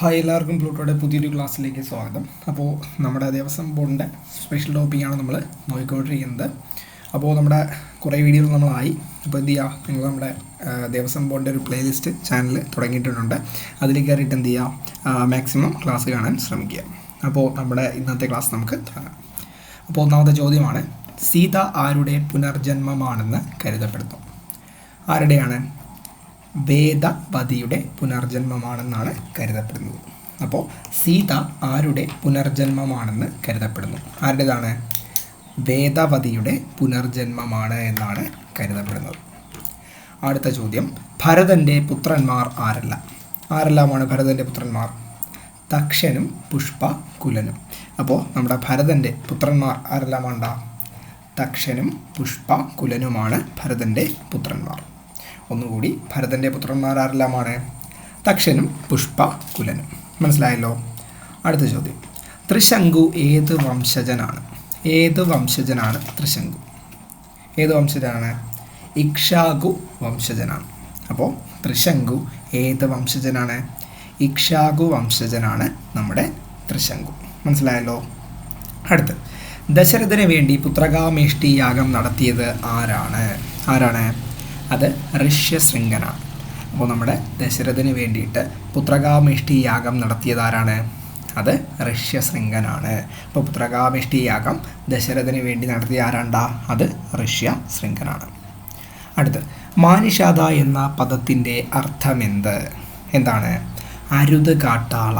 Hi എല്ലാവർക്കും പ്ലൂട്ടോയുടെ പുതിയൊരു ക്ലാസ്സിലേക്ക് സ്വാഗതം. അപ്പോൾ നമ്മുടെ ദേവസ്വം ബോർഡിന്റെ സ്പെഷ്യൽ ടോപ്പിക്കാണ് നമ്മൾ നോക്കിക്കൊണ്ടിരിക്കുന്നത്. അപ്പോൾ നമ്മുടെ കുറേ വീഡിയോകൾ നമ്മളായി. അപ്പോൾ എന്ത് ചെയ്യുക നിങ്ങൾ നമ്മുടെ ദേവസ്വം ബോർഡിന്റെ ഒരു പ്ലേലിസ്റ്റ് ചാനൽ തുടങ്ങിയിട്ടുണ്ട്. അതിൽ കയറിയിട്ട് എന്ത് ചെയ്യുക മാക്സിമം ക്ലാസ് കാണാൻ ശ്രമിക്കുക. അപ്പോൾ നമ്മുടെ ഇന്നത്തെ ക്ലാസ് നമുക്ക് തുടങ്ങാം. അപ്പോൾ ഒന്നാമത്തെ ചോദ്യമാണ് സീത ആരുടെ പുനർജന്മമാണെന്ന് കരുതപ്പെടുന്നു. ആരുടെയാണ്? വേദവതിയുടെ പുനർജന്മമാണെന്നാണ് കരുതപ്പെടുന്നത്. അപ്പോൾ സീത ആരുടെ പുനർജന്മമാണെന്ന് കരുതപ്പെടുന്നു. ആരുടേതാണ്? വേദവതിയുടെ പുനർജന്മമാണ് എന്നാണ് കരുതപ്പെടുന്നത്. അടുത്ത ചോദ്യം. ഭരതന്റെ പുത്രന്മാർ ആരല്ല? ആരെല്ലാമാണ് ഭരതന്റെ പുത്രന്മാർ? തക്ഷനും പുഷ്പ കുലനും അപ്പോൾ നമ്മുടെ ഭരതന്റെ പുത്രന്മാർ ആരെല്ലാമാണ്ട? തക്ഷനും പുഷ്പ കുലനുമാണ് ഭരതന്റെ പുത്രന്മാർ. ഒന്നുകൂടി ഭരതന്റെ പുത്രന്മാർ ആരെല്ലാമാണ്? തക്ഷനും പുഷ്പ കുലനും. മനസ്സിലായല്ലോ? അടുത്ത ചോദ്യം. ത്രിശങ്കു ഏത് വംശജനാണ്? ഏത് വംശജനാണ് ത്രിശങ്കു? ഏത് വംശജനാണ്? ഇക്ഷാകു വംശജനാണ്. അപ്പോൾ ത്രിശങ്കു ഏത് വംശജനാണ്? ഇക്ഷാകു വംശജനാണ് നമ്മുടെ ത്രിശങ്കു. മനസ്സിലായല്ലോ? അടുത്ത്. ദശരഥന് വേണ്ടി പുത്രകാമേഷ്ടി യാഗം നടത്തിയത് ആരാണ്? ആരാണ്? അത് ഋഷ്യശൃംഗനാണ് അപ്പോൾ നമ്മുടെ ദശരഥന് വേണ്ടിയിട്ട് പുത്രകാമിഷ്ടി യാഗം നടത്തിയതാരാണ്? അത് ഋഷ്യശൃംഗനാണ്. അപ്പോൾ പുത്രകാമിഷ്ടി യാഗം ദശരഥന് വേണ്ടി നടത്തിയ ആരാണ്ടാ? അത് ഋഷ്യശൃംഗനാണ്. അടുത്ത് മാനിഷാദ എന്ന പദത്തിന്റെ അർത്ഥമെന്ത്? എന്താണ്? അരുത് കാട്ടാള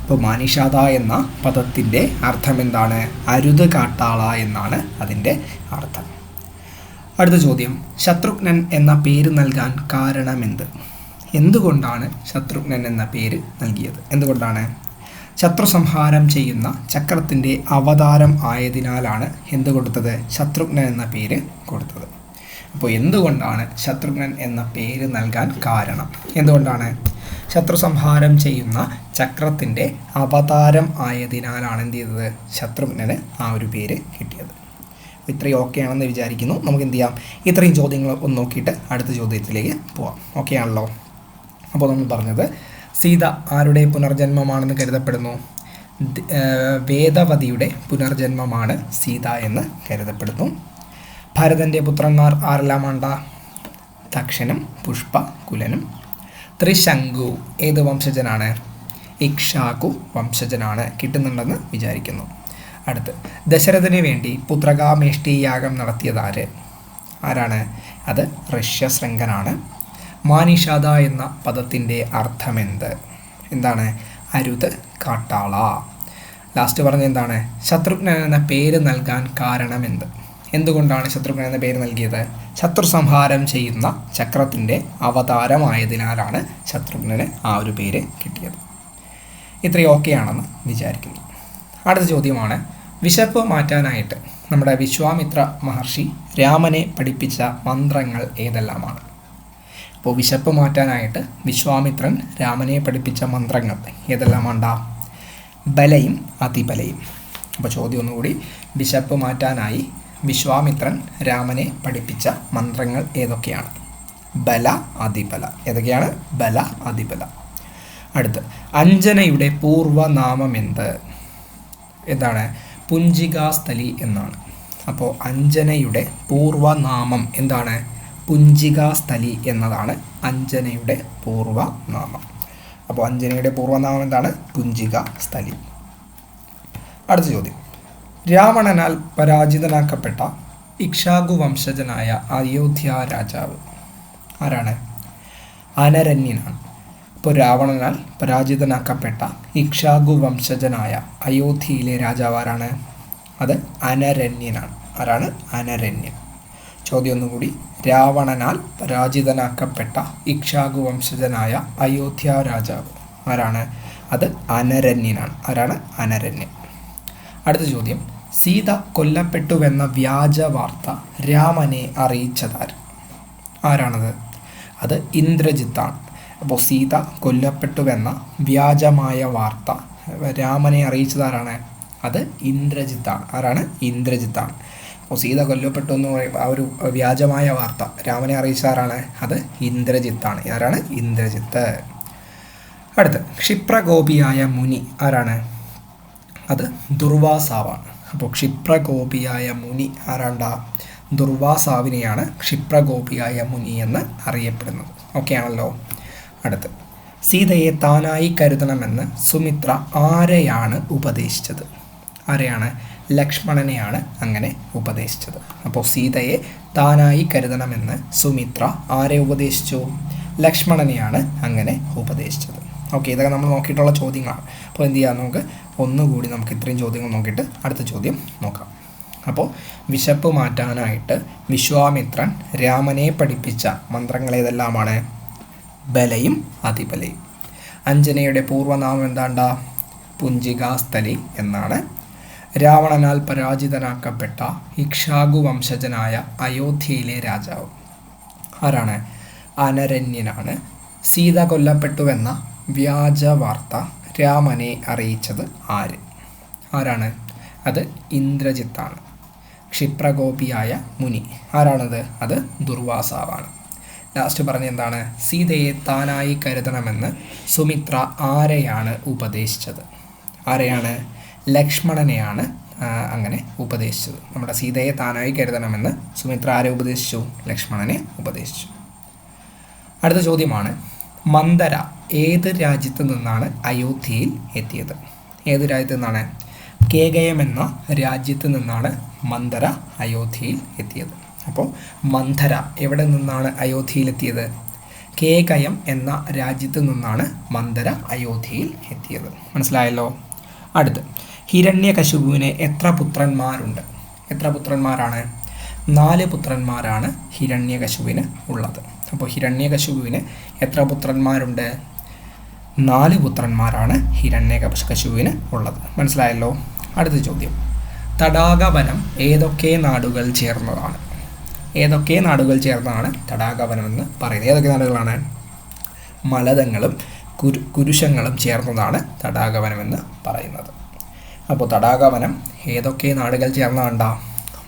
അപ്പോൾ മാനിഷാദ എന്ന പദത്തിന്റെ അർത്ഥം എന്താണ് അരുത് കാട്ടാള എന്നാണ് അതിന്റെ അർത്ഥം. അടുത്ത ചോദ്യം. ശത്രുഘ്നൻ എന്ന പേര് നൽകാൻ കാരണമെന്ത്? എന്തുകൊണ്ടാണ് ശത്രുഘ്നൻ എന്ന പേര് നൽകിയത്? എന്തുകൊണ്ടാണ്? ശത്രു സംഹാരം ചെയ്യുന്ന ചക്രത്തിന്റെ അവതാരം ആയതിനാലാണ് എന്ത് കൊടുത്തത്? ശത്രുഘ്നൻ എന്ന പേര് കൊടുത്തത്. അപ്പോൾ എന്തുകൊണ്ടാണ് ശത്രുഘ്നൻ എന്ന പേര് നൽകാൻ കാരണം? എന്തുകൊണ്ടാണ്? ശത്രു സംഹാരം ചെയ്യുന്ന ചക്രത്തിന്റെ അവതാരം ആയതിനാലാണ് എന്ത് ചെയ്തത്? ശത്രുഘ്നന് ആ ഒരു പേര് കിട്ടിയത്. ഇത്രയും ഓക്കെ ആണെന്ന് വിചാരിക്കുന്നു. നമുക്ക് എന്ത് ചെയ്യാം? ഇത്രയും ചോദ്യങ്ങൾ ഒന്ന് നോക്കിയിട്ട് അടുത്ത ചോദ്യത്തിലേക്ക് പോവാം. ഓക്കെ ആണല്ലോ. അപ്പോൾ നമ്മൾ പറഞ്ഞത് സീത ആരുടെ പുനർജന്മമാണെന്ന് കരുതപ്പെടുന്നു? വേദവതിയുടെ പുനർജന്മമാണ് സീത എന്ന് കരുതപ്പെടുന്നു. ഭരതന്റെ പുത്രന്മാർ ആരെല്ലാമാണ്ട? ദക്ഷനും പുഷ്പ കുലനും. ത്രിശങ്കു ഏത് വംശജനാണ്? ഇക്ഷാകു വംശജനാണ് കിട്ടുന്നുണ്ടെന്ന് വിചാരിക്കുന്നു. അടുത്ത്. ദശരഥന് വേണ്ടി പുത്രകാമേഷ്ടി യാഗം നടത്തിയത് ആര്? ആരാണ്? അത് ഋഷ്യശൃംഖനാണ് മാനിഷാദ എന്ന പദത്തിന്റെ അർത്ഥമെന്ത്? എന്താണ്? അരുത് കാട്ടാള. ലാസ്റ്റ് പറഞ്ഞ എന്താണ്? ശത്രുഘ്നൻ എന്ന പേര് നൽകാൻ കാരണമെന്ത്? എന്തുകൊണ്ടാണ് ശത്രുഘ്നൻ എന്ന പേര് നൽകിയത്? ശത്രു സംഹാരം ചെയ്യുന്ന ചക്രത്തിന്റെ അവതാരമായതിനാലാണ് ശത്രുഘ്നന് ആ ഒരു പേര് കിട്ടിയത്. ഇത്രയും ഓക്കെ ആണെന്ന് വിചാരിക്കുന്നു. അടുത്ത ചോദ്യമാണ് വിശപ്പ് മാറ്റാനായിട്ട് നമ്മുടെ വിശ്വാമിത്ര മഹർഷി രാമനെ പഠിപ്പിച്ച മന്ത്രങ്ങൾ ഏതെല്ലാമാണ്? അപ്പോൾ വിശപ്പ് മാറ്റാനായിട്ട് വിശ്വാമിത്രൻ രാമനെ പഠിപ്പിച്ച മന്ത്രങ്ങൾ ഏതെല്ലാമാണ്ടാ? ബലയും അതിബലയും. അപ്പോൾ ചോദ്യം ഒന്നുകൂടി വിശപ്പ് മാറ്റാനായി വിശ്വാമിത്രൻ രാമനെ പഠിപ്പിച്ച മന്ത്രങ്ങൾ ഏതൊക്കെയാണ്? ബല അതിബല. ഏതൊക്കെയാണ്? ബല അതിബല. അടുത്ത് അഞ്ജനയുടെ പൂർവനാമം എന്ത്? എന്താണ്? പുഞ്ചികാസ്ഥലി എന്നാണ്. അപ്പോൾ അഞ്ജനയുടെ പൂർവനാമം എന്താണ്? പുഞ്ചികാസ്ഥലി എന്നതാണ് അഞ്ജനയുടെ പൂർവനാമം. അപ്പോൾ അഞ്ജനയുടെ പൂർവനാമം എന്താണ്? പുഞ്ചിക സ്ഥലി അടുത്ത ചോദ്യം. രാവണനാൽ പരാജിതനാക്കപ്പെട്ട ഇക്ഷാഗു വംശജനായ അയോധ്യ രാജാവ് ആരാണ്? അനരന്യനാണ്. അപ്പോൾ രാവണനാൽ പരാജിതനാക്കപ്പെട്ട ഇക്ഷാഗു വംശജനായ അയോധ്യയിലെ രാജാവ് ആരാണ് അത് അനരന്യനാണ് ആരാണ്? അനരന്യൻ ചോദ്യം ഒന്നുകൂടി രാവണനാൽ പരാജിതനാക്കപ്പെട്ട ഇക്ഷാഗു വംശജനായ അയോധ്യ രാജാവ് ആരാണ്? അത് അനരന്യനാണ് ആരാണ്? അനരന്യൻ അടുത്ത ചോദ്യം. സീത കൊല്ലപ്പെട്ടുവെന്ന വ്യാജ വാർത്ത രാമനെ അറിയിച്ചതാര്? ആരാണത്? അത് ഇന്ദ്രജിത്താണ്. അപ്പോൾ സീത കൊല്ലപ്പെട്ടുവെന്ന വ്യാജമായ വാർത്ത. രാമനെ അറിയിച്ചതാരാണ്? അത് ഇന്ദ്രജിത്താണ് ആരാണ്? ഇന്ദ്രജിത്താണ് അപ്പോൾ സീത കൊല്ലപ്പെട്ടു എന്ന് പറയുമ്പോൾ ആ ഒരു വ്യാജമായ വാർത്ത. രാമനെ അറിയിച്ചതാരാണ്? അത് ഇന്ദ്രജിത്താണ് ആരാണ്? ഇന്ദ്രജിത്ത്. അടുത്ത് ക്ഷിപ്രകോപിയായ മുനി ആരാണ്? അത് ദുർവാസാവാണ് അപ്പോൾ ക്ഷിപ്രകോപിയായ മുനി ആരാണ്ട? ദുർവാസാവിനെയാണ് ക്ഷിപ്രകോപിയായ മുനി എന്ന് അറിയപ്പെടുന്നത്. ഓക്കെ ആണല്ലോ. അടുത്ത്. സീതയെ താനായി കരുതണമെന്ന് സുമിത്ര ആരെയാണ് ഉപദേശിച്ചത്? ആരെയാണ്? ലക്ഷ്മണനെയാണ് അങ്ങനെ ഉപദേശിച്ചത്. അപ്പോൾ സീതയെ താനായി കരുതണമെന്ന് സുമിത്ര ആരെ ഉപദേശിച്ചു? ലക്ഷ്മണനെയാണ് അങ്ങനെ ഉപദേശിച്ചത്. ഓക്കെ ഇതൊക്കെ നമ്മൾ നോക്കിയിട്ടുള്ള ചോദ്യങ്ങളാണ്. അപ്പോൾ എന്ത് ചെയ്യാം നമുക്ക്? ഒന്നുകൂടി നമുക്ക് ഇത്രയും ചോദ്യങ്ങൾ നോക്കിയിട്ട് അടുത്ത ചോദ്യം നോക്കാം. അപ്പോൾ വിശപ്പ് മാറ്റാനായിട്ട് വിശ്വാമിത്രൻ രാമനെ പഠിപ്പിച്ച മന്ത്രങ്ങൾ ഏതെല്ലാമാണ്? ബലയും അതിബലയും. അഞ്ജനയുടെ പൂർവനാമം എന്താണ്ട? പുഞ്ചികാസ്ഥലി എന്നാണ്. രാവണനാൽ പരാജിതനാക്കപ്പെട്ട ഇക്ഷാഗു വംശജനായ അയോധ്യയിലെ രാജാവ്. ആരാണ്? അനരന്യനാണ്. സീത കൊല്ലപ്പെട്ടുവെന്ന വ്യാജ വാർത്ത രാമനെ അറിയിച്ചത് ആര്? ആരാണ്? അത് ഇന്ദ്രജിത്താണ്. ക്ഷിപ്രകോപിയായ മുനി. ആരാണത്? അത് ദുർവാസാവാണ്. ലാസ്റ്റ് പറഞ്ഞ എന്താണ്? സീതയെ താനായി കരുതണമെന്ന് സുമിത്ര ആരെയാണ് ഉപദേശിച്ചത്? ആരെയാണ്? ലക്ഷ്മണനെയാണ് അങ്ങനെ ഉപദേശിച്ചത്. നമ്മുടെ സീതയെ താനായി കരുതണമെന്ന് സുമിത്ര ആരെ ഉപദേശിച്ചു? ലക്ഷ്മണനെ ഉപദേശിച്ചു. അടുത്ത ചോദ്യമാണ് മന്ദര ഏത് രാജ്യത്തു നിന്നാണ് അയോധ്യയിൽ എത്തിയത്? ഏത് രാജ്യത്ത് നിന്നാണ്? കേകയം എന്ന രാജ്യത്ത് നിന്നാണ് മന്ദര അയോധ്യയിൽ എത്തിയത്. അപ്പോൾ മന്ധര എവിടെ നിന്നാണ് അയോധ്യയിലെത്തിയത്? കേകയം എന്ന രാജ്യത്തു നിന്നാണ് മന്ദര അയോധ്യയിൽ എത്തിയത്. മനസ്സിലായല്ലോ? അടുത്ത്. ഹിരണ്യകശുപുവിന് എത്ര പുത്രന്മാരുണ്ട്? എത്ര പുത്രന്മാരാണ്? നാല് പുത്രന്മാരാണ് ഹിരണ്യകശുവിന് ഉള്ളത്. അപ്പോൾ ഹിരണ്യകശുവിന് എത്ര പുത്രന്മാരുണ്ട്? നാല് പുത്രന്മാരാണ് ഹിരണ്യകശുവിന് ഉള്ളത്. മനസ്സിലായല്ലോ? അടുത്ത ചോദ്യം. തടാകവനം ഏതൊക്കെ നാടുകൾ ചേർന്നതാണ്? ഏതൊക്കെ നാടുകൾ ചേർന്നാണ് തടാകവനം എന്ന് പറയുന്നത്? ഏതൊക്കെ നാടുകളാണ്? മലതങ്ങളും കുരു കുരുശങ്ങളും ചേർന്നതാണ് എന്ന് പറയുന്നത്. അപ്പോൾ തടാകവനം ഏതൊക്കെ നാടുകൾ ചേർന്നതാണ്ട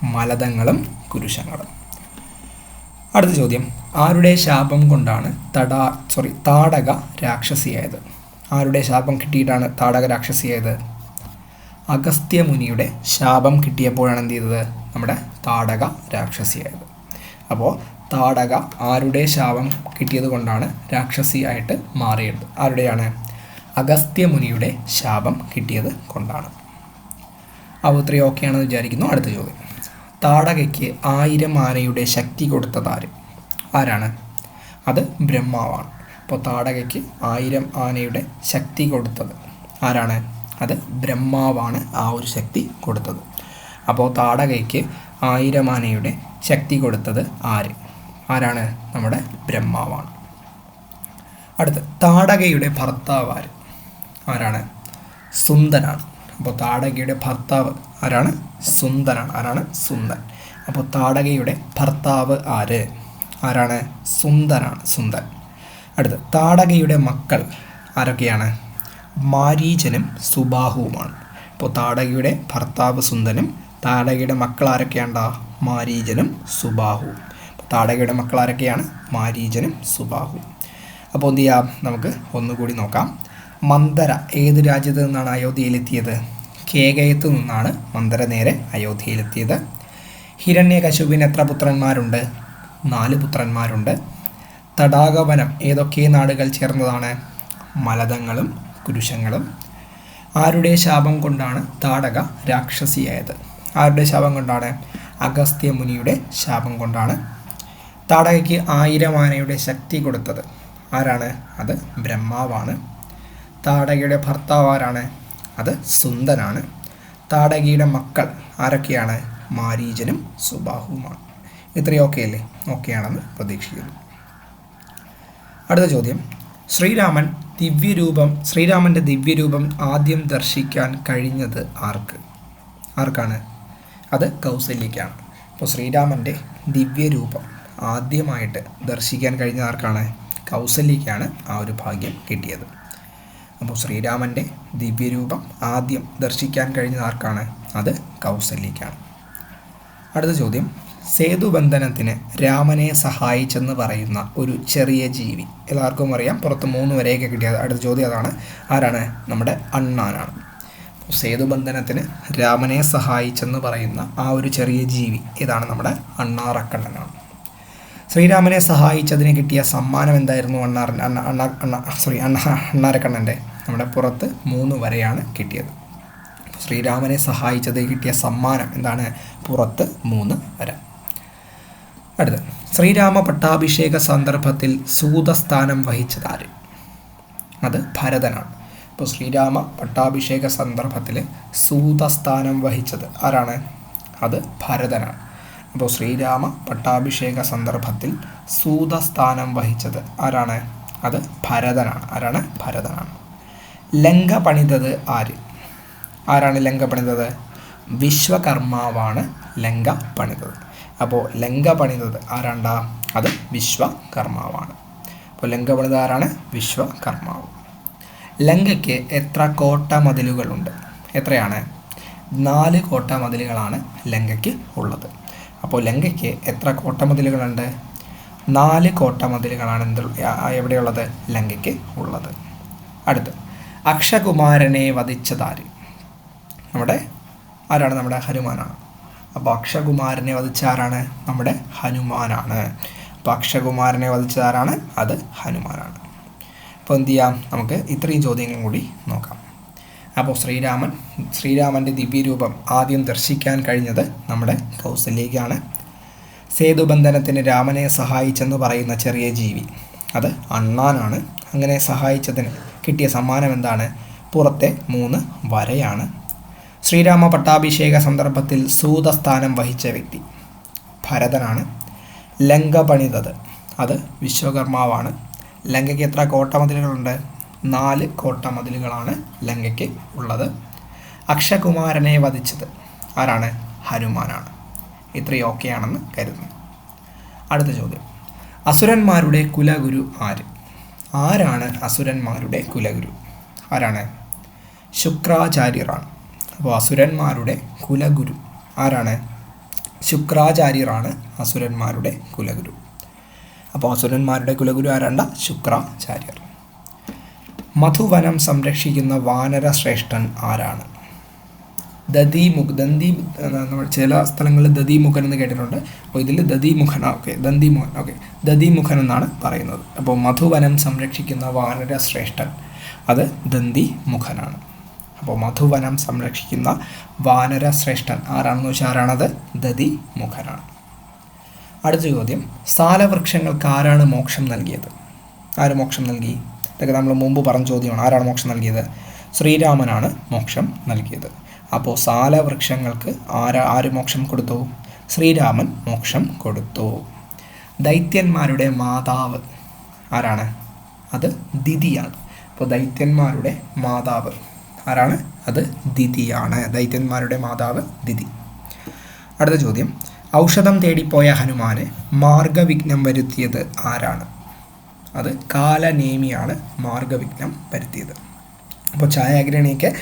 മലതങ്ങളും കുരുശങ്ങളും. അടുത്ത ചോദ്യം. ആരുടെ ശാപം കൊണ്ടാണ് തടാ സോറി താടക രാക്ഷസിയായത്? ആരുടെ ശാപം കിട്ടിയിട്ടാണ് താടക രാക്ഷസിയായത്? അഗസ്ത്യമുനിയുടെ ശാപം കിട്ടിയപ്പോഴാണ് എന്ത് ചെയ്തത്? നമ്മുടെ താടക രാക്ഷസിയായത്. അപ്പോൾ താടക ആരുടെ ശാപം കിട്ടിയത് കൊണ്ടാണ് രാക്ഷസിയായിട്ട് മാറിയത്? ആരുടെയാണ്? അഗസ്ത്യ മുനിയുടെ ശാപം കിട്ടിയത് കൊണ്ടാണ്. അപ്പോൾ ഇത്രയും ഓക്കെയാണെന്ന് വിചാരിക്കുന്നു. അടുത്ത ചോദ്യം. താടകയ്ക്ക് ആയിരം ആനയുടെ ശക്തി കൊടുത്തത് ആര്? ആരാണ്? അത് ബ്രഹ്മാവാണ്. അപ്പോൾ താടകയ്ക്ക് ആയിരം ആനയുടെ ശക്തി കൊടുത്തത് ആരാണ്? അത് ബ്രഹ്മാവാണ് ആ ഒരു ശക്തി കൊടുത്തത്. അപ്പോൾ താടകയ്ക്ക് ആയിരം ആനയുടെ ശക്തി കൊടുത്തത് ആര്? ആരാണ്? നമ്മുടെ ബ്രഹ്മാവാണ്. അടുത്ത് താടകയുടെ ഭർത്താവ് ആര്? ആരാണ്? സുന്ദരാണ് അപ്പോൾ താടകയുടെ ഭർത്താവ് ആരാണ്? സുന്ദരാണ് ആരാണ്? സുന്ദൻ. അപ്പോൾ താടകയുടെ ഭർത്താവ് ആര്? ആരാണ്? സുന്ദരാണ് സുന്ദൻ. അടുത്ത് താടകയുടെ മക്കൾ ആരൊക്കെയാണ്? മാരീചനും സുബാഹുവുമാണ്. അപ്പോൾ താടകയുടെ ഭർത്താവ് സുന്ദനും താടകയുടെ മക്കൾ ആരൊക്കെയാണ്ടാ? മാരീചനും സുബാഹു. താടകയുടെ മക്കൾ ആരൊക്കെയാണ് സുബാഹു. അപ്പോൾ എന്ത് ചെയ്യാം? നമുക്ക് ഒന്നുകൂടി നോക്കാം. മന്ദര ഏത് രാജ്യത്ത് നിന്നാണ് അയോധ്യയിലെത്തിയത്? കേകയത്ത് നിന്നാണ് മന്ദര നേരെ അയോധ്യയിലെത്തിയത്. ഹിരണ്യകശുവിന് എത്ര പുത്രന്മാരുണ്ട്? നാല് പുത്രന്മാരുണ്ട്. തടാകവനം ഏതൊക്കെ നാടുകൾ ചേർന്നതാണ്? മലതങ്ങളും കുരുഷങ്ങളും ആരുടെ ശാപം കൊണ്ടാണ് താടക രാക്ഷസിയായത്? ആരുടെ ശാപം കൊണ്ടാണ്? അഗസ്ത്യ മുനിയുടെ ശാപം കൊണ്ടാണ് താടകയ്ക്ക് ആയിരം ആനയുടെ ശക്തി കൊടുത്തത്. ആരാണ്? അത് ബ്രഹ്മാവാണ്. താടകയുടെ ഭർത്താവ് ആരാണ്? അത് സുന്ദനാണ്. താടകയുടെ മക്കൾ ആരൊക്കെയാണ്? മാരീജനും സുബാഹുവുമാണ്. ഇത്രയും ഓക്കെ അല്ലേ? ഓക്കെയാണെന്ന് പ്രതീക്ഷിക്കുന്നു. അടുത്ത ചോദ്യം. ശ്രീരാമൻ ദിവ്യരൂപം ശ്രീരാമന്റെ ദിവ്യരൂപം ആദ്യം ദർശിക്കാൻ കഴിഞ്ഞത് ആർക്ക്? ആർക്കാണ്? അത് കൗസല്യക്കാണ് അപ്പോൾ ശ്രീരാമന്റെ ദിവ്യരൂപം ആദ്യമായിട്ട് ദർശിക്കാൻ കഴിഞ്ഞ ആർക്കാണ്? കൗസല്യക്കാണ് ആ ഒരു ഭാഗ്യം കിട്ടിയത്. അപ്പോൾ ശ്രീരാമന്റെ ദിവ്യരൂപം ആദ്യം ദർശിക്കാൻ കഴിഞ്ഞ ആർക്കാണ്? അത് കൗസല്യക്കാണ് അടുത്ത ചോദ്യം. സേതുബന്ധനത്തിന് രാമനെ സഹായിച്ചെന്ന് പറയുന്ന ഒരു ചെറിയ ജീവി. എല്ലാവർക്കും അറിയാം പുറത്ത് മൂന്ന് വരെയൊക്കെ കിട്ടിയത്. അടുത്ത ചോദ്യം അതാണ്. ആരാണ്? നമ്മുടെ അണ്ണാനാണ്. സേതുബന്ധനത്തിന് രാമനെ സഹായിച്ചെന്ന് പറയുന്ന ആ ഒരു ചെറിയ ജീവി ഇതാണ് നമ്മുടെ അണ്ണാറക്കണ്ണനാണ്. ശ്രീരാമനെ സഹായിച്ചതിന് കിട്ടിയ സമ്മാനം എന്തായിരുന്നു അണ്ണാർ അണ്ണ അണ്ണ അണ്ണ സോറി അണ്ണ അണ്ണാരക്കണ്ണന്റെ നമ്മുടെ പുറത്ത് മൂന്ന് വരെയാണ് കിട്ടിയത്. ശ്രീരാമനെ സഹായിച്ചത് കിട്ടിയ സമ്മാനം എന്താണ്? പുറത്ത് മൂന്ന് വര. അടുത്ത് ശ്രീരാമ പട്ടാഭിഷേക സന്ദർഭത്തിൽ സൂതസ്ഥാനം വഹിച്ചതാര് അത് ഭരതനാണ്. അപ്പോൾ ശ്രീരാമ പട്ടാഭിഷേക സന്ദർഭത്തിൽ സൂതസ്ഥാനം വഹിച്ചത് ആരാണ്? അത് ഭരതനാണ്. അപ്പോൾ ശ്രീരാമ പട്ടാഭിഷേക സന്ദർഭത്തിൽ സൂതസ്ഥാനം വഹിച്ചത് ആരാണ്? അത് ഭരതനാണ്. ആരാണ്? ഭരതനാണ്. ലങ്ക പണിതത് ആര്? ആരാണ് ലങ്ക പണിതത്? വിശ്വകർമാവാണ് ലങ്ക പണിതത്. അപ്പോൾ ലങ്ക പണിതത് ആരാണ്ടാ? അത് വിശ്വകർമാവാണ്. അപ്പോൾ ലങ്ക പണിത ആരാണ്? വിശ്വകർമാവ്. ലങ്കയ്ക്ക് എത്ര കോട്ട മതിലുകളുണ്ട്? എത്രയാണ്? നാല് കോട്ട മതിലുകളാണ് ലങ്കയ്ക്ക് ഉള്ളത്. അപ്പോൾ ലങ്കയ്ക്ക് എത്ര കോട്ട മതിലുകളുണ്ട്? നാല് കോട്ട മതിലുകളാണ് എന്ത് എവിടെയുള്ളത്? ലങ്കയ്ക്ക് ഉള്ളത്. അടുത്ത് അക്ഷകുമാരനെ വധിച്ചതാര്? നമ്മുടെ ആരാണ് നമ്മുടെ ഹനുമാനാണ്. അപ്പോൾ അക്ഷകുമാരനെ വധിച്ച ആരാണ്? നമ്മുടെ ഹനുമാനാണ്. അപ്പോൾ അക്ഷകുമാരനെ വധിച്ചതാരാണ് അത് ഹനുമാനാണ്. അപ്പോൾ എന്ത് ചെയ്യാം? നമുക്ക് ഇത്രയും ചോദ്യങ്ങളും കൂടി നോക്കാം. അപ്പോൾ ശ്രീരാമൻ ശ്രീരാമന്റെ ദിവ്യരൂപം ആദ്യം ദർശിക്കാൻ കഴിഞ്ഞത് നമ്മുടെ കൗസല്യയ്ക്കാണ് സേതുബന്ധനത്തിന് രാമനെ സഹായിച്ചെന്ന് പറയുന്ന ചെറിയ ജീവി. അത് അണ്ണാനാണ്. അങ്ങനെ സഹായിച്ചതിന് കിട്ടിയ സമ്മാനം എന്താണ്? പുറത്തെ മൂന്ന് വരയാണ്. ശ്രീരാമ പട്ടാഭിഷേക സന്ദർഭത്തിൽ സൂതസ്ഥാനം വഹിച്ച വ്യക്തി ഭരതനാണ്. ലങ്ക പണിതത് അത് വിശ്വകർമാവാണ്. ലങ്കയ്ക്ക് എത്ര കോട്ടമതിലുകളുണ്ട്? നാല് കോട്ടമതിലുകളാണ് ലങ്കയ്ക്ക് ഉള്ളത്. അക്ഷകുമാരനെ വധിച്ചത് ആരാണ്? ഹനുമാനാണ്. ഇത്രയും ഓക്കെ ആണെന്ന് കരുതുന്നു. അടുത്ത ചോദ്യം. അസുരന്മാരുടെ കുലഗുരു ആര്? ആരാണ് അസുരന്മാരുടെ കുലഗുരു? ആരാണ്? ശുക്രാചാര്യറാണ് അപ്പോൾ അസുരന്മാരുടെ കുലഗുരു ആരാണ്? ശുക്രാചാര്യറാണ് അസുരന്മാരുടെ കുലഗുരു. അപ്പോൾ അസുരന്മാരുടെ കുലഗുരു ആരാണ്ട? ശുക്രാചാര്യർ മധുവനം സംരക്ഷിക്കുന്ന വാനര ശ്രേഷ്ഠൻ ആരാണ്? ദതിമുഖ് ദന്തി നമ്മൾ ചില സ്ഥലങ്ങളിൽ ദതിമുഖൻ എന്ന് കേട്ടിട്ടുണ്ട്. അപ്പോൾ ഇതിൽ ദതിമുഖൻ ഓക്കെ ദന്തിമുഖൻ ഓക്കെ ദതിമുഖൻ എന്നാണ് പറയുന്നത്. അപ്പോൾ മധുവനം സംരക്ഷിക്കുന്ന വാനര ശ്രേഷ്ഠൻ അത് ദന്തി മുഖനാണ് അപ്പോൾ മധുവനം സംരക്ഷിക്കുന്ന വാനര ശ്രേഷ്ഠൻ ആരാണെന്ന് വെച്ചാൽ ആരാണത്? ദതി മുഖനാണ് അടുത്ത ചോദ്യം സാലവൃക്ഷങ്ങൾക്ക് ആരാണ് മോക്ഷം നൽകിയത്? ആര് മോക്ഷം നൽകി? ഇതൊക്കെ നമ്മൾ മുമ്പ് പറഞ്ഞ ചോദ്യമാണ്. ആരാണ് മോക്ഷം നൽകിയത്? ശ്രീരാമനാണ് മോക്ഷം നൽകിയത്. അപ്പോൾ സാലവൃക്ഷങ്ങൾക്ക് ആരാ ആര് മോക്ഷം കൊടുത്തു? ശ്രീരാമൻ മോക്ഷം കൊടുത്തു. ദൈത്യന്മാരുടെ മാതാവ് ആരാണ്? അത് ദിതിയാണ്. അപ്പോൾ ദൈത്യന്മാരുടെ മാതാവ് ആരാണ്? അത് ദിതിയാണ്. ദൈത്യന്മാരുടെ മാതാവ് ദിതി. അടുത്ത ചോദ്യം ഔഷധം തേടിപ്പോയ ഹനുമാന് മാർഗവിഘ്നം വരുത്തിയത് ആരാണ്? അത് കാലനേമിയാണ് മാർഗവിഘ്നം വരുത്തിയത്. അപ്പോൾ ഛായാഗ്രഹണിയൊക്കെ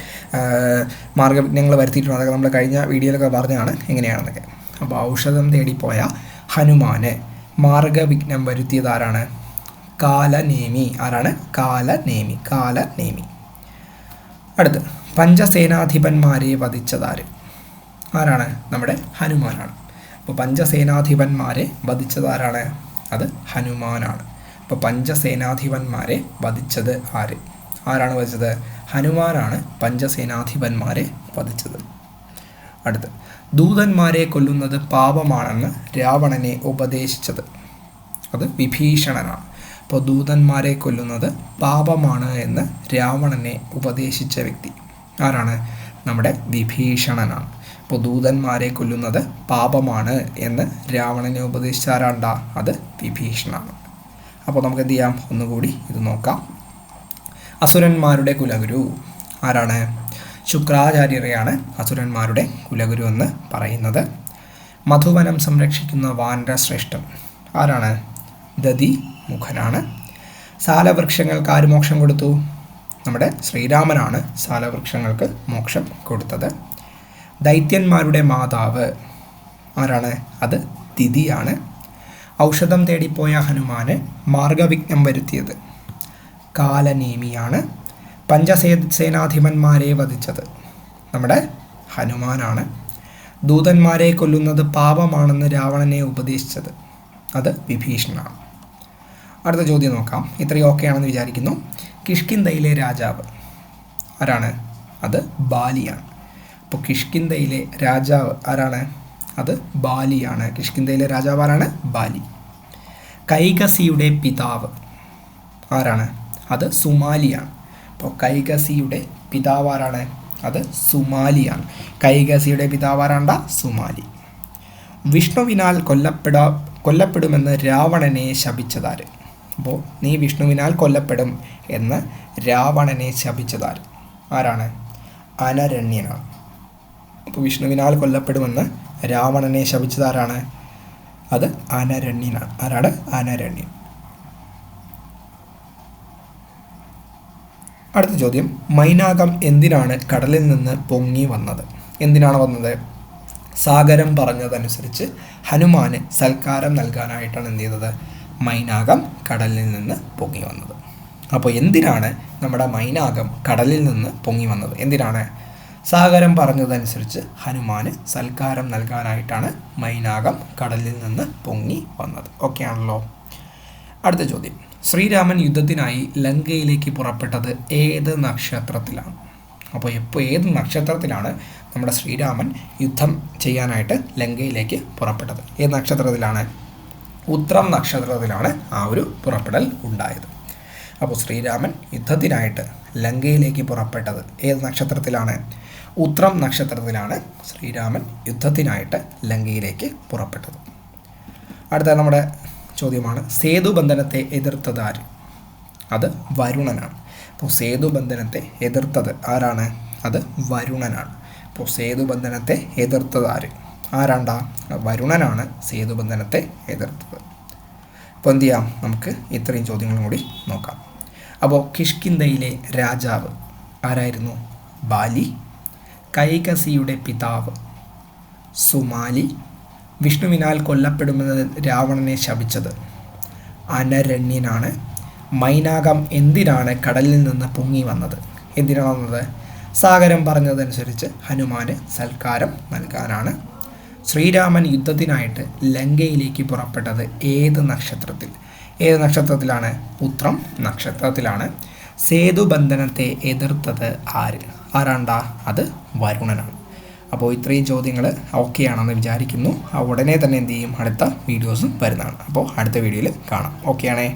മാർഗവിഘ്നങ്ങൾ വരുത്തിയിട്ടുണ്ട്. അതൊക്കെ നമ്മൾ കഴിഞ്ഞ വീഡിയോയിലൊക്കെ പറഞ്ഞതാണ് എങ്ങനെയാണെന്നൊക്കെ. അപ്പോൾ ഔഷധം തേടിപ്പോയ ഹനുമാന് മാർഗവിഘ്നം വരുത്തിയത് ആരാണ്? കാലനേമി. ആരാണ്? കാലനേമി. കാലനേമി. അടുത്ത് പഞ്ചസേനാധിപന്മാരെ വധിച്ചതാര് ആരാണ്? നമ്മുടെ ഹനുമാനാണ്. അപ്പോൾ പഞ്ചസേനാധിപന്മാരെ വധിച്ചതാരാണ്? അത് ഹനുമാനാണ്. അപ്പോൾ പഞ്ചസേനാധിപന്മാരെ വധിച്ചത് ആര്? ആരാണ് വധിച്ചത്? ഹനുമാനാണ് പഞ്ചസേനാധിപന്മാരെ വധിച്ചത്. അടുത്ത്. ദൂതന്മാരെ കൊല്ലുന്നത് പാപമാണെന്ന് രാവണനെ ഉപദേശിച്ചത്. അത് വിഭീഷണനാണ്. അപ്പോൾ ദൂതന്മാരെ കൊല്ലുന്നത് പാപമാണ് എന്ന് രാവണനെ ഉപദേശിച്ച വ്യക്തി. ആരാണ്? നമ്മുടെ വിഭീഷണനാണ്. അപ്പോൾ ദൂതന്മാരെ കൊല്ലുന്നത് പാപമാണ് എന്ന് രാവണനെ ഉപദേശിച്ചാരാണ്ട? അത് വിഭീഷണാണ്. അപ്പോൾ നമുക്ക് എന്ത് ചെയ്യാം? ഒന്നുകൂടി ഇത് നോക്കാം. അസുരന്മാരുടെ കുലഗുരു ആരാണ്? ശുക്രാചാര്യരെയാണ് അസുരന്മാരുടെ കുലഗുരു എന്ന് പറയുന്നത്. മധുവനം സംരക്ഷിക്കുന്ന വാനര ശ്രേഷ്ഠം ആരാണ്? ദതി മുഖനാണ് സാലവൃക്ഷങ്ങൾക്ക് ആര് മോക്ഷം കൊടുത്തു? നമ്മുടെ ശ്രീരാമനാണ് സാലവൃക്ഷങ്ങൾക്ക് മോക്ഷം കൊടുത്തത്. ദൈത്യന്മാരുടെ മാതാവ്. ആരാണ്? അത് തിഥിയാണ്. ഔഷധം തേടിപ്പോയ ഹനുമാന് മാർഗവിഘ്നം വരുത്തിയത്. കാലനേമിയാണ് പഞ്ചസേ സേനാധിപന്മാരെ വധിച്ചത്. നമ്മുടെ ഹനുമാനാണ് ദൂതന്മാരെ കൊല്ലുന്നത് പാപമാണെന്ന് രാവണനെ ഉപദേശിച്ചത്. അത് വിഭീഷണാണ് അടുത്ത ചോദ്യം നോക്കാം. ഇത്രയും ഓക്കെ ആണെന്ന് വിചാരിക്കുന്നു. കിഷ്കിന്തയിലെ രാജാവ്. ആരാണ്? അത് ബാലിയാണ്. അപ്പോൾ കിഷ്കിന്തയിലെ രാജാവ് ആരാണ്? അത് ബാലിയാണ് കിഷ്കിന്തയിലെ രാജാവ് ആരാണ്? ബാലി. കൈകസിയുടെ പിതാവ് ആരാണ്? അത് സുമാലിയാണ് അപ്പോൾ കൈകസിയുടെ പിതാവ് ആരാണ്? അത് സുമാലിയാണ് കൈകസിയുടെ പിതാവ് ആരാണ്ട? സുമാലി. വിഷ്ണുവിനാൽ കൊല്ലപ്പെടാ കൊല്ലപ്പെടുമെന്ന് രാവണനെ ശപിച്ചതാര്? അപ്പോൾ നീ വിഷ്ണുവിനാൽ കൊല്ലപ്പെടും എന്ന് രാവണനെ ശപിച്ചതാര്? ആരാണ്? അനരണ്യനാണ്. അപ്പോൾ വിഷ്ണുവിനാൽ കൊല്ലപ്പെടുമെന്ന് രാവണനെ ശപിച്ചതാരാണ്? അത് ആനരണ്യനാണ് ആരാണ്? ആനരണ്യൻ. അടുത്ത ചോദ്യം. മൈനാകം എന്തിനാണ് കടലിൽ നിന്ന് പൊങ്ങി വന്നത്? എന്തിനാണ് വന്നത്? സാഗരം പറഞ്ഞതനുസരിച്ച് ഹനുമാന് സൽക്കാരം നൽകാനായിട്ടാണ് എന്ത് ചെയ്തത്? മൈനാകം കടലിൽ നിന്ന് പൊങ്ങി വന്നത്. അപ്പോൾ എന്തിനാണ് നമ്മുടെ മൈനാകം കടലിൽ നിന്ന് പൊങ്ങി വന്നത്? എന്തിനാണ്? സാഗരം പറഞ്ഞതനുസരിച്ച് ഹനുമാന് സൽക്കാരം നൽകാനായിട്ടാണ് മൈനാകം കടലിൽ നിന്ന് പൊങ്ങി വന്നത്. ഓക്കെ ആണല്ലോ. അടുത്ത ചോദ്യം. ശ്രീരാമൻ യുദ്ധത്തിനായി ലങ്കയിലേക്ക് പുറപ്പെട്ടത് ഏത് നക്ഷത്രത്തിലാണ്? അപ്പോൾ എപ്പോൾ ഏത് നക്ഷത്രത്തിലാണ് നമ്മുടെ ശ്രീരാമൻ യുദ്ധം ചെയ്യാനായിട്ട് ലങ്കയിലേക്ക് പുറപ്പെട്ടത്? ഏത് നക്ഷത്രത്തിലാണ്? ഉത്രം നക്ഷത്രത്തിലാണ് ആ ഒരു പുറപ്പെടൽ ഉണ്ടായത്. അപ്പോൾ ശ്രീരാമൻ യുദ്ധത്തിനായിട്ട് ലങ്കയിലേക്ക് പുറപ്പെട്ടത് ഏത് നക്ഷത്രത്തിലാണ്? ഉത്രം നക്ഷത്രത്തിലാണ് ശ്രീരാമൻ യുദ്ധത്തിനായിട്ട് ലങ്കയിലേക്ക് പുറപ്പെട്ടത്. അടുത്ത നമ്മുടെ ചോദ്യമാണ് സേതുബന്ധനത്തെ എതിർത്തത് ആര് അത് വരുണനാണ്. അപ്പോൾ സേതുബന്ധനത്തെ എതിർത്തത് ആരാണ്? അത് വരുണനാണ്. അപ്പോൾ സേതുബന്ധനത്തെ എതിർത്തത് ആര് ആരാണ്ട? വരുണനാണ് സേതുബന്ധനത്തെ എതിർത്തത്. അപ്പോൾ എന്ത് ചെയ്യാം? നമുക്ക് ഇത്രയും ചോദ്യങ്ങളും കൂടി നോക്കാം. അപ്പോൾ കിഷ്കിന്തയിലെ രാജാവ് ആരായിരുന്നു? ബാലി കൈകസിയുടെ പിതാവ്. സുമാലി വിഷ്ണുവിനാൽ കൊല്ലപ്പെടുമെന്ന് രാവണനെ ശപിച്ചത്. അനരണ്യനാണ്. മൈനാകം എന്തിനാണ് കടലിൽ നിന്ന് പൊങ്ങി വന്നത്? എന്തിനാണ് വന്നത് സാഗരം പറഞ്ഞതനുസരിച്ച് ഹനുമാന് സൽക്കാരം നൽകാനാണ്. ശ്രീരാമൻ യുദ്ധത്തിനായിട്ട് ലങ്കയിലേക്ക് പുറപ്പെട്ടത് ഏത് നക്ഷത്രത്തിൽ? ഏത് നക്ഷത്രത്തിലാണ്? ഉത്രം നക്ഷത്രത്തിലാണ്. സേതുബന്ധനത്തെ എതിർത്തത് ആര് ആരാണ്ട? അത് വരുണനാണ്. അപ്പോൾ ഇത്രയും ചോദ്യങ്ങൾ ഓക്കെ ആണെന്ന് വിചാരിക്കുന്നു ഉടനെ തന്നെ എന്ത് ചെയ്യും? അടുത്ത വീഡിയോസും വരുന്നതാണ്. അപ്പോൾ അടുത്ത വീഡിയോയിൽ കാണാം. ഓക്കെ ആണേ